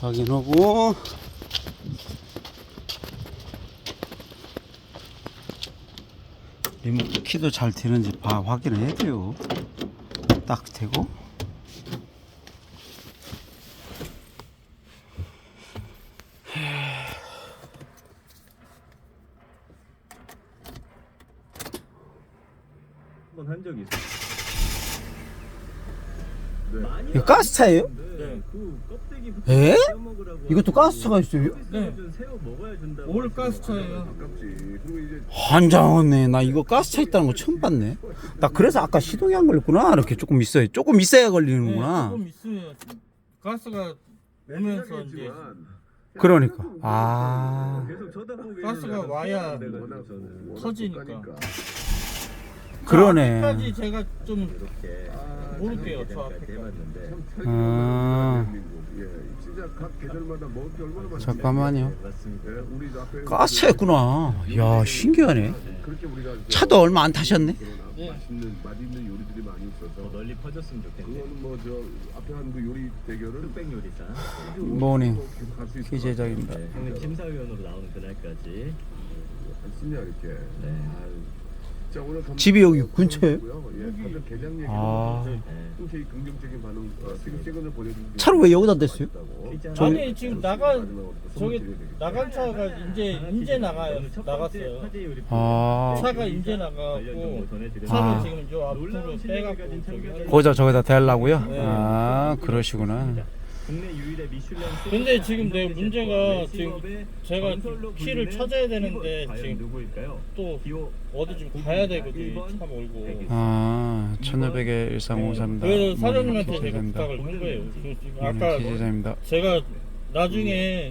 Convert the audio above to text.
확인하고 리모컨 키도 잘 되는지 봐 확인을 해야 돼요 딱 되고 한번한 적이 있어요. 네. 이거 가스차예요? 네. 그 에? 먹으라고 이것도 가스차가 있어요? 네. 새우 먹어야 준다고. 올 가스차예요. 그리고 이제 환장하네 나 이거 가스차 있다는 거 처음 봤네 나 그래서 아까 시동이 안 걸렸구나 이렇게 조금 있어야 조금 있어야 걸리는구나 조금 있으면 가스가 오면서 이제 그러니까 아 가스가 와야 터지니까. 그러네 까지 제가 좀 모를게요, 저 앞에 앞에 아. 편리한 대한민국. 예, 진짜 각 계절마다 먹을 게 얼마나 많지. 잠깐만요 맞습니다. 예, 우리 앞에 가스차였구나 야 신기하네 그렇게 우리가 이제 차도 얼마 안 타셨네 네. 맛있는 맛있는 요리들이 많이 더 있어서 널리 퍼졌으면 좋겠네. 그거는 뭐 저 앞에 한 그 요리 대결은 흑백 요리사. 모닝 계속 갈 수 있을 키 제작입니다 네, 형님 심사위원으로 나오는 그날까지. 안 쓰냐 이렇게. 네. 자 오늘 감- 집이 여기 근처예요? 예, 다들 개장 얘기 아. 네. 흔쾌히 긍정적인 반응 어, 지금 최근을 보내주신 게 차를 왜 여기다 댔어요? 아니 지금 나가 마지막으로 또 저기. 나간 차가 이제 이제 나가요 오늘 첫 번째 나갔어요. 아. 차가 이제 나가고. 차는 아. 지금 저 앞으로 빼갖고 저기. 고자 저기다 대려고요? 네. 아 그러시구나 근데 지금 내 문제가 지금 제가 키를 찾아야 되는데 지금 누구일까요? 또 어디 좀 가야 되거든 차 몰고 아 1500에 1353입니다. 그래서 사장님한테 제가 기재자입니다. 부탁을 한 거예요. 그 지금 모닝 아까 기재자입니다. 제가 나중에